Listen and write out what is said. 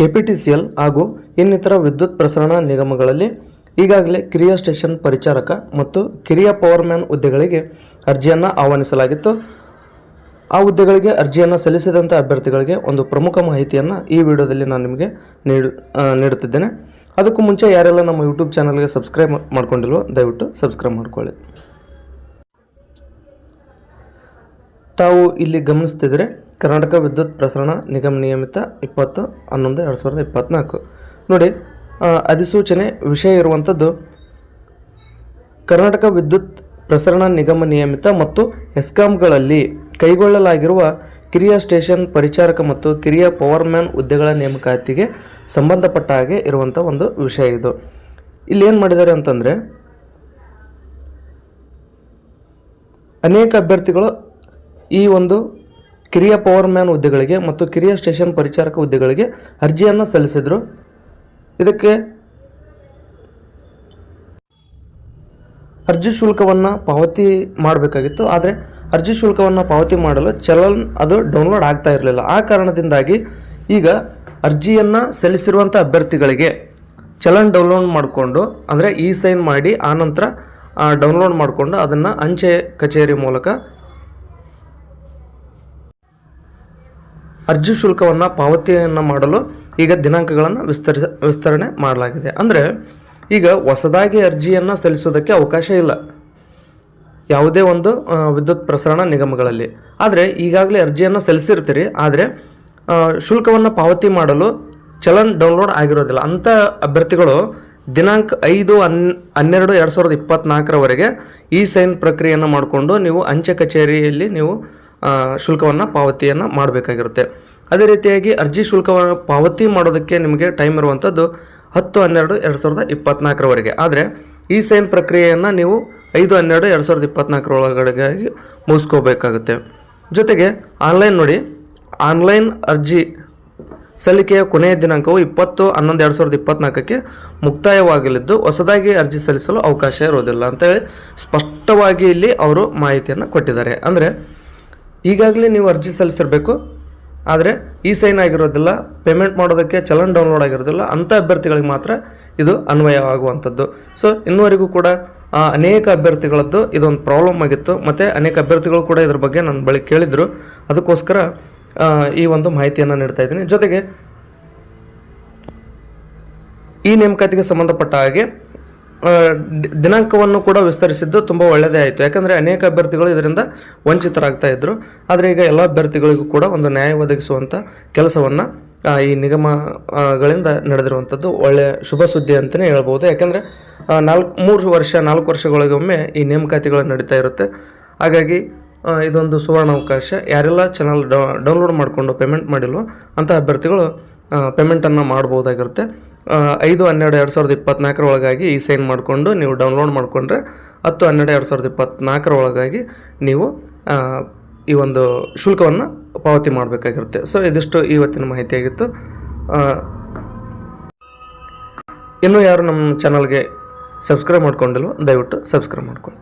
KPTCL ಹಾಗೂ ಇನ್ನಿತರ ವಿದ್ಯುತ್ ಪ್ರಸರಣ ನಿಗಮಗಳಲ್ಲಿ ಈಗಾಗಲೇ ಕಿರಿಯ ಸ್ಟೇಷನ್ ಪರಿಚಾರಕ ಮತ್ತು ಕಿರಿಯ ಪವರ್ ಮ್ಯಾನ್ ಹುದ್ದೆಗಳಿಗೆ ಅರ್ಜಿಯನ್ನು ಆಹ್ವಾನಿಸಲಾಗಿತ್ತು. ಆ ಹುದ್ದೆಗಳಿಗೆ ಅರ್ಜಿಯನ್ನು ಸಲ್ಲಿಸಿದಂಥ ಅಭ್ಯರ್ಥಿಗಳಿಗೆ ಒಂದು ಪ್ರಮುಖ ಮಾಹಿತಿಯನ್ನು ಈ ವಿಡಿಯೋದಲ್ಲಿ ನಾನು ನಿಮಗೆ ನೀಡು ನೀಡುತ್ತಿದ್ದೇನೆ. ಅದಕ್ಕೂ ಮುಂಚೆ ಯಾರೆಲ್ಲ ನಮ್ಮ ಯೂಟ್ಯೂಬ್ ಚಾನಲ್ಗೆ ಸಬ್ಸ್ಕ್ರೈಬ್ ಮಾಡ್ಕೊಂಡಿಲ್ವೋ, ದಯವಿಟ್ಟು ಸಬ್ಸ್ಕ್ರೈಬ್ ಮಾಡ್ಕೊಳ್ಳಿ. ತಾವು ಇಲ್ಲಿ ಗಮನಿಸ್ತಿದ್ರೆ ಕರ್ನಾಟಕ ವಿದ್ಯುತ್ ಪ್ರಸರಣ ನಿಗಮ ನಿಯಮಿತ ಇಪ್ಪತ್ತು, ಹನ್ನೊಂದು, ಎರಡು ಸಾವಿರದ ಇಪ್ಪತ್ತ್ನಾಲ್ಕು ನೋಡಿ ಅಧಿಸೂಚನೆ ವಿಷಯ ಇರುವಂಥದ್ದು, ಕರ್ನಾಟಕ ವಿದ್ಯುತ್ ಪ್ರಸರಣ ನಿಗಮ ನಿಯಮಿತ ಮತ್ತು ಎಸ್ಕಾಂಗಳಲ್ಲಿ ಕೈಗೊಳ್ಳಲಾಗಿರುವ ಕಿರಿಯ ಸ್ಟೇಷನ್ ಪರಿಚಾರಕ ಮತ್ತು ಕಿರಿಯ ಪವರ್ಮ್ಯಾನ್ ಹುದ್ದೆಗಳ ನೇಮಕಾತಿಗೆ ಸಂಬಂಧಪಟ್ಟ ಹಾಗೆ ಇರುವಂಥ ಒಂದು ವಿಷಯ ಇದು. ಇಲ್ಲಿ ಏನು ಮಾಡಿದ್ದಾರೆ ಅಂತಂದರೆ, ಅನೇಕ ಅಭ್ಯರ್ಥಿಗಳು ಈ ಒಂದು ಕಿರಿಯ ಪವರ್ ಮ್ಯಾನ್ ಹುದ್ದೆಗಳಿಗೆ ಮತ್ತು ಕಿರಿಯ ಸ್ಟೇಷನ್ ಪರಿಚಾರಕ ಹುದ್ದೆಗಳಿಗೆ ಅರ್ಜಿಯನ್ನು ಸಲ್ಲಿಸಿದರು. ಇದಕ್ಕೆ ಅರ್ಜಿ ಶುಲ್ಕವನ್ನು ಪಾವತಿ ಮಾಡಬೇಕಾಗಿತ್ತು, ಆದರೆ ಅರ್ಜಿ ಶುಲ್ಕವನ್ನು ಪಾವತಿ ಮಾಡಲು ಚಲನ್ ಅದು ಡೌನ್ಲೋಡ್ ಆಗ್ತಾ ಇರಲಿಲ್ಲ. ಆ ಕಾರಣದಿಂದಾಗಿ ಈಗ ಅರ್ಜಿಯನ್ನು ಸಲ್ಲಿಸಿರುವಂಥ ಅಭ್ಯರ್ಥಿಗಳಿಗೆ ಚಲನ್ ಡೌನ್ಲೋಡ್ ಮಾಡಿಕೊಂಡು, ಅಂದರೆ ಇ ಸೈನ್ ಮಾಡಿ ಆನಂತರ ಡೌನ್ಲೋಡ್ ಮಾಡಿಕೊಂಡು ಅದನ್ನು ಅಂಚೆ ಕಚೇರಿ ಮೂಲಕ ಅರ್ಜಿ ಶುಲ್ಕವನ್ನು ಪಾವತಿಯನ್ನು ಮಾಡಲು ಈಗ ದಿನಾಂಕಗಳನ್ನು ವಿಸ್ತರಿಸ, ವಿಸ್ತರಣೆ ಮಾಡಲಾಗಿದೆ. ಅಂದರೆ ಈಗ ಹೊಸದಾಗಿ ಅರ್ಜಿಯನ್ನು ಸಲ್ಲಿಸೋದಕ್ಕೆ ಅವಕಾಶ ಇಲ್ಲ. ಯಾವುದೇ ಒಂದು ವಿದ್ಯುತ್ ಪ್ರಸರಣ ನಿಗಮಗಳಲ್ಲಿ. ಆದರೆ ಈಗಾಗಲೇ ಅರ್ಜಿಯನ್ನು ಸಲ್ಲಿಸಿರ್ತೀರಿ, ಆದರೆ ಶುಲ್ಕವನ್ನು ಪಾವತಿ ಮಾಡಲು ಚಲನ್ ಡೌನ್ಲೋಡ್ ಆಗಿರೋದಿಲ್ಲ. ಅಂಥ ಅಭ್ಯರ್ಥಿಗಳು ದಿನಾಂಕ ಐದು, ಹನ್, ಹನ್ನೆರಡು, ಎರಡು ಸಾವಿರದ ಇಪ್ಪತ್ತ್ನಾಲ್ಕರವರೆಗೆ ಈ ಸೈನ್ ಪ್ರಕ್ರಿಯೆಯನ್ನು ಮಾಡಿಕೊಂಡು ನೀವು ಅಂಚೆ ಕಚೇರಿಯಲ್ಲಿ ನೀವು ಶುಲ್ಕವನ್ನು ಪಾವತಿಯನ್ನು ಮಾಡಬೇಕಾಗಿರುತ್ತೆ. ಅದೇ ರೀತಿಯಾಗಿ ಅರ್ಜಿ ಶುಲ್ಕವನ್ನು ಪಾವತಿ ಮಾಡೋದಕ್ಕೆ ನಿಮಗೆ ಟೈಮ್ ಇರುವಂಥದ್ದು ಹತ್ತು, ಹನ್ನೆರಡು, ಎರಡು ಸಾವಿರದ ಇಪ್ಪತ್ತ್ನಾಲ್ಕರವರೆಗೆ ಆದರೆ ಈ ಸೈನ್ ಪ್ರಕ್ರಿಯೆಯನ್ನು ನೀವು ಐದು, ಹನ್ನೆರಡು, ಎರಡು ಸಾವಿರದ ಇಪ್ಪತ್ತ್ನಾಲ್ಕರ ಒಳಗಡೆಗಾಗಿ ಮುಗಿಸ್ಕೋಬೇಕಾಗುತ್ತೆ. ಜೊತೆಗೆ ಆನ್ಲೈನ್ ನೋಡಿ ಆನ್ಲೈನ್ ಅರ್ಜಿ ಸಲ್ಲಿಕೆಯ ಕೊನೆಯ ದಿನಾಂಕವು ಇಪ್ಪತ್ತು, ಹನ್ನೊಂದು, ಎರಡು ಸಾವಿರದ ಇಪ್ಪತ್ತ್ನಾಲ್ಕಕ್ಕೆ ಮುಕ್ತಾಯವಾಗಲಿದ್ದು ಹೊಸದಾಗಿ ಅರ್ಜಿ ಸಲ್ಲಿಸಲು ಅವಕಾಶ ಇರೋದಿಲ್ಲ ಅಂತೇಳಿ ಸ್ಪಷ್ಟವಾಗಿ ಇಲ್ಲಿ ಅವರು ಮಾಹಿತಿಯನ್ನು ಕೊಟ್ಟಿದ್ದಾರೆ. ಅಂದರೆ ಈಗಾಗಲೇ ನೀವು ಅರ್ಜಿ ಸಲ್ಲಿಸಿರಬೇಕು. ಆದರೆ ಈ ಸೈನ್ ಆಗಿರೋದಿಲ್ಲ ಪೇಮೆಂಟ್ ಮಾಡೋದಕ್ಕೆ ಚಲನ್ ಡೌನ್ಲೋಡ್ ಆಗಿರೋದಿಲ್ಲ ಅಂಥ ಅಭ್ಯರ್ಥಿಗಳಿಗೆ ಮಾತ್ರ ಇದು ಅನ್ವಯವಾಗುವಂಥದ್ದು. ಸೊ ಇನ್ನುವರೆಗೂ ಕೂಡ ಅನೇಕ ಅಭ್ಯರ್ಥಿಗಳದ್ದು ಇದೊಂದು ಪ್ರಾಬ್ಲಮ್ ಆಗಿತ್ತು. ಮತ್ತು ಅನೇಕ ಅಭ್ಯರ್ಥಿಗಳು ಕೂಡ ಇದ್ರ ಬಗ್ಗೆ ನನ್ನ ಬಳಿ ಕೇಳಿದರು. ಅದಕ್ಕೋಸ್ಕರ ಈ ಒಂದು ಮಾಹಿತಿಯನ್ನು ನೀಡ್ತಾ ಇದ್ದೀನಿ. ಜೊತೆಗೆ, ಈ ನೇಮಕಾತಿಗೆ ಸಂಬಂಧಪಟ್ಟ ಹಾಗೆ ದಿನಾಂಕವನ್ನು ಕೂಡ ವಿಸ್ತರಿಸಿದ್ದು ತುಂಬ ಒಳ್ಳೆಯದೇ ಆಯಿತು. ಯಾಕಂದರೆ ಅನೇಕ ಅಭ್ಯರ್ಥಿಗಳು ಇದರಿಂದ ವಂಚಿತರಾಗ್ತಾ ಇದ್ದರು ಆದರೆ ಈಗ ಎಲ್ಲ ಅಭ್ಯರ್ಥಿಗಳಿಗೂ ಕೂಡ ಒಂದು ನ್ಯಾಯ ಒದಗಿಸುವಂಥ ಕೆಲಸವನ್ನು ಈ ನಿಗಮಗಳಿಂದ ನಡೆದಿರುವಂಥದ್ದು ಒಳ್ಳೆಯ ಶುಭ ಸುದ್ದಿ ಅಂತಲೇ ಹೇಳ್ಬೋದು. ಯಾಕೆಂದರೆ ನಾಲ್ಕು, ಮೂರು ವರ್ಷ, ನಾಲ್ಕು ವರ್ಷಗಳಿಗೊಮ್ಮೆ ಈ ನೇಮಕಾತಿಗಳು ನಡೀತಾ ಇರುತ್ತೆ. ಹಾಗಾಗಿ ಇದೊಂದು ಸುವರ್ಣ ಅವಕಾಶ ಯಾರೆಲ್ಲ ಚಾನಲ್ ಡೌನ್ಲೋಡ್ ಮಾಡಿಕೊಂಡು ಪೇಮೆಂಟ್ ಮಾಡಿಲ್ವೋ ಅಂಥ ಅಭ್ಯರ್ಥಿಗಳು ಪೇಮೆಂಟನ್ನು ಮಾಡ್ಬೋದಾಗಿರುತ್ತೆ. ಐದು, ಹನ್ನೆರಡು, ಎರಡು ಸಾವಿರದ ಇಪ್ಪತ್ತ್ನಾಲ್ಕರ ಒಳಗಾಗಿ ಈ ಸೈನ್ ಮಾಡಿಕೊಂಡು ನೀವು ಡೌನ್ಲೋಡ್ ಮಾಡಿಕೊಂಡ್ರೆ ಹತ್ತು, ಹನ್ನೆರಡು, ಎರಡು ಸಾವಿರದ ಇಪ್ಪತ್ತ್ನಾಲ್ಕರ ಒಳಗಾಗಿ ನೀವು ಈ ಒಂದು ಶುಲ್ಕವನ್ನು ಪಾವತಿ ಮಾಡಬೇಕಾಗಿರುತ್ತೆ. ಸೊ ಇದಿಷ್ಟು ಇವತ್ತಿನ ಮಾಹಿತಿಯಾಗಿತ್ತು. ಇನ್ನೂ ಯಾರು ನಮ್ಮ ಚಾನಲ್ಗೆ ಸಬ್ಸ್ಕ್ರೈಬ್ ಮಾಡ್ಕೊಂಡಿಲ್ವೋ, ದಯವಿಟ್ಟು ಸಬ್ಸ್ಕ್ರೈಬ್ ಮಾಡ್ಕೊಳ್ಳಿ.